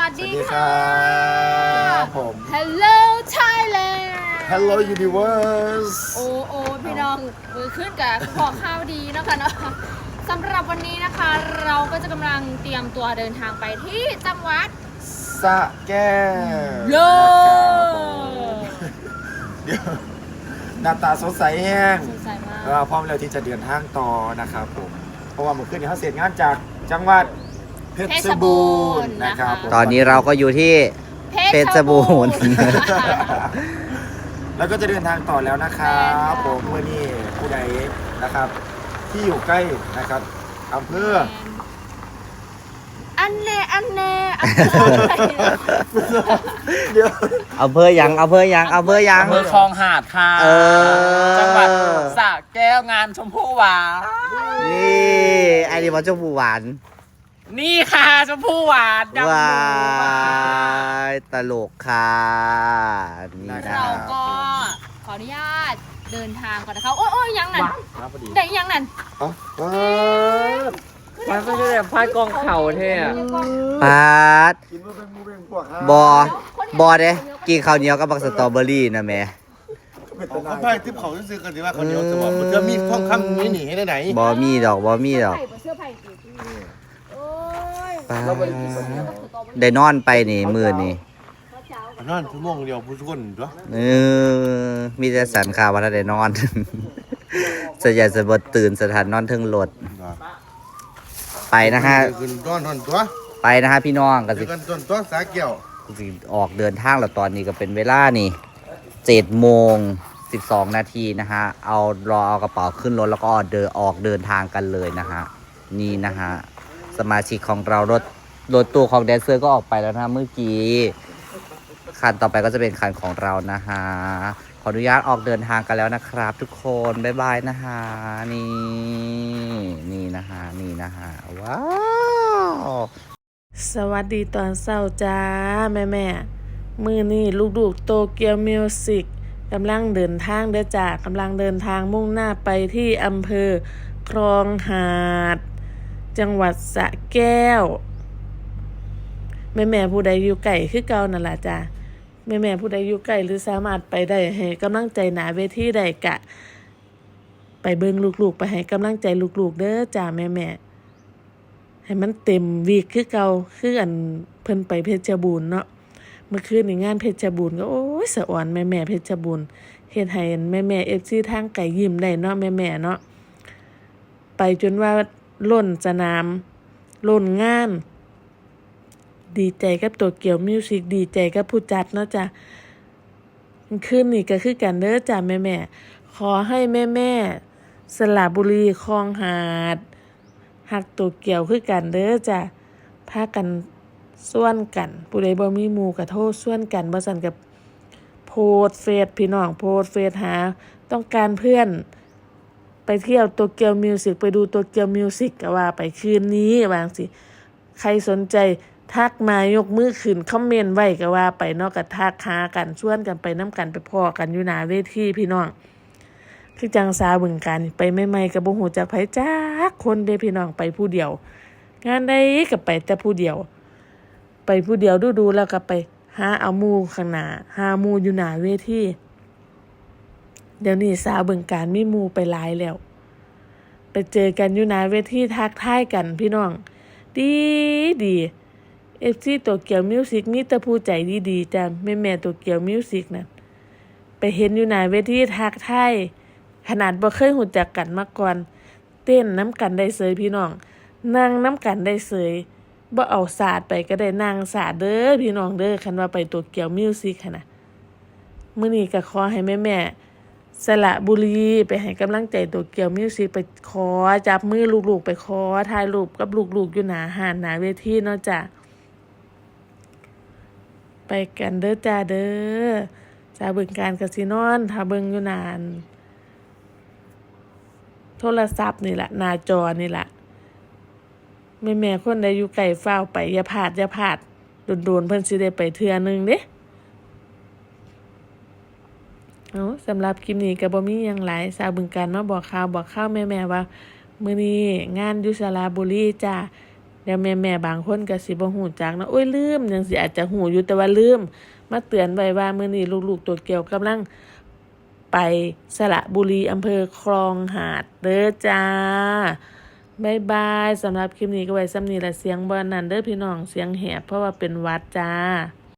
วัสสวัดีสดีคค่ะรับผม Hello Thailand Hello Universe โอ้โอ้พี่น้องมือขึ้นกับขอข้าวดีเนาะคะเนาะสำหรับวันนี้นะคะ เราก็จะกำลังเตรียมตัวเดินทางไปที่จังหวัด สะแก้วโล นะครับผมเดี๋ยวหน้าตาสดใสแห้งสงสัยมาก เราพร้อมแล้วที่จะเดินทางต่อนะครับผม เพราะว่าเมื่อคืนนี้เขาเสร็จงานจากจังหวัด เพชรบูรณ์นะครับผมตอนนี้เราก็อยู่ที่เพชรบูรณ์ แล้วก็จะเดินทางต่อแล้วนะครับผมเมื่อนี้ผู้ใดนะครับ ที่อยู่ใกล้นะครับอำเภออันแน่อันแน่อันแน่เดี๋ยวเอาเภอยังเอาเภอยังเอาเภอยังอำเภอคลองหาดค่ะเออจังหวัดสระแก้วงานชมพู่หวานนี่ไอ้นี่มันชมพูหวาน นี่ค่ะชมพู่หวานยำวาหมูหวาน ยตลกค่ะนี่นะเราก็ขออนุญาตเดินทางก่อนนะคะโอ้ยโอ้ยยังนั่นครับพอดีได้ยังนั่นเอ้าว้ามันก็จะแบบพายกองเข่าเท่อะปาดกินมาเป็นหมูเป็นพวกครับบอบอเด้กินข้าวเหนียวกับบักสตรอเบอรี่นะแม่ เป็นเอาตาเขาพายทิพเขาซื้อกันสิว่าเขาเดียวจะบอกมันจะมีท่องคำนี้หนีให้ได้ไหนบอมีดอกบอมีดอกเสื้อไผ่โอ้ย ปาดได้นอนไปนี่มือนี่นอนชั่วโมงเดียวผู้ชนด้วยเออมีแต่สันข่าวว่าถ้าได้นอนส่วนใหญ่จะบตื่นสถานนอนเทึงรถไปนะฮะคืนต้อนทอนตัวไปนะฮะพี่น้องก็เจสิอกันต้นตัวสาเกี่ยวสิออกเดินทางแล้วตอนนี้ก็เป็นเวลานี่เจ็ดโมงสิบสองนาทีนะฮะ เอารอเอากระเป๋าขึ้นรถแล้วก็เดินออกเดินทางกันเลยนะฮะ นี่นะฮะ สมาชิกของเรารถรถตู้ของแดนเซอร์ก็ออกไปแล้วนะเมื่อกี้คันต่อไปก็จะเป็นคันของเรานะฮะขออนุญาตออกเดินทางกันแล้วนะครับ ทุกคนบ๊ายบายนะฮะนี่นี่นะฮะนี่นะฮะว้าวสวัสดีตอนเช้าจ้าแม่แม่มือนี่ลูกๆโตเกียวมิวสิกกำลังเดินทางเด้อจ้ากำลังเดินทางมุ่งหน้าไปที่อำเภอคลองหาด จังหวัดสะแก้ว แม่แม่ผู้ใดอยู่ไก่คือเก่านั่นล่ะจ้าแม่แม่ผู้ใดอยู่ไก่หรือสามารถไปได้ให้กำลังใจหนาเวทีใดกะ ไปเบิ่งลูกๆ ไปให้กำลังใจลูกๆ เด้อจ้าแม่แม่ให้มันเต็มวีคคือเก่าคืออันเพิ่นไปเพชรบูรณ์เนาะเมื่อคืนในงานเพชรบูรณ์ก็โอ้ยสะอ่อนแม่แม่เพชรบูรณ์เฮ็ดให้แม่แม่เอฟซีทางไก่ยิ้มได้เนาะแม่แม่เนาะไปจนว่า ล้นสนาม ล้นงาน ดีใจกับตัวเกี่ยวมิวสิกดีใจกับผู้จัดเนาะจ้ะคืนนี่ก็คือกันเด้อจ้ะแม่แม่ขอให้แม่แม่สระบุรีคลองหาดหักตัวเกี่ยวคือกันเด้อจ้ะพากันส่วนกันผู้ใดบ่มีหมู่ก็โทษส่วนกันบ่ซั่นกับโพสเฟซพี่น้องโพสเฟซหา ต้องการเพื่อน ไปเที่ยวตัวเกียวมิวสิกไปดูตัวเกียวมิวสิกก็ว่าไปคืนนี้วางสิใครสนใจทักมายกมือขึ้นคอมเมนต์ไว้ก็ว่าไปเนอกกับทักหากันชวนกันไปน้ำกันไปพอกันอยู่หน้าเวทีพี่น้องคือจังสาบึงการไปใหม่กับบ่ฮู้จักไผจักคนเด้พี่น้องไปผู้เดียว งานใดก็ไปแต่ผู้เดียว ไปผู้เดียวดูๆแล้วก็ไปหาเอามูข้างหน้าหามูอยู่หน้าเวที เดี๋ยวนี้สาวบึงการมีมูไปหลายแล้ว ไปเจอกันอยู่หน้าเวทีทักทายกันพี่น้อง ดีดีเอฟซีตัวเกียวมิวสิกมีแต่ผู้ใจดีๆจ้ะแม่แม่ตัวเกียวมิวสิกน่ะไปเห็นอยู่หน้าเวทีทักทายขนาดบ่เคยหูจักกันมาก่อน เต้นน้ำกันได้เสยพี่น้องนั่งน้ำกันได้เสยบ่เอาศาสตร์ไปก็ได้นั่งศาสตร์เด้อพี่น้องเด้อคันว่าไปตัวเกียวมิวสิกค่ะนะมื้อนี้ก็ขอให้แม่แม่ สละบุรีไปให้กำลังใจตัวเกียวมิวสิกไปขอจับมือลูกๆ ไปขอถ่ายรูปกับลูกๆอยู่หนาหานหนาเวทีเนาะจ้ะไปกันเด้อจ้าเด้อจ้าเบิ่งการกสินอนถ้าเบิ่งอยู่นาน โทรศัพท์นี่แหละหน้าจอนี่แหละแม่แม่คนใดอยู่ไกลเฝ้าไปอย่าพลาดอย่าพลาดโดนๆเพิ่นสิได้ไปเทื่อหนึงเด้ เอาสำหรับคลิปนี้ก็บ่มีหยังหลายสาวบึงการมาบอกข่าวบอกข่าวแม่ๆว่ามื้อนี้งานยู่สระบุรีจ้าเดี๋ยวแม่แม่บางคนก็สิบ่ฮู้จักนะโอ้ยลืมจังสิอาจจะฮู้อยู่แต่ว่าลืม มาเตือนไว้ว่ามื้อนี้ลูกๆตัวเกี่ยวกำลังไปสระบุรีอำเภอคลองหาดเด้อจ้าบายบายสำหรับคลิปนี้ก็ไว้ซ้ำนี้ละเสียงบ่นั่นเด้อพี่น้องเสียงแหบเพราะว่าเป็นวัดจ้า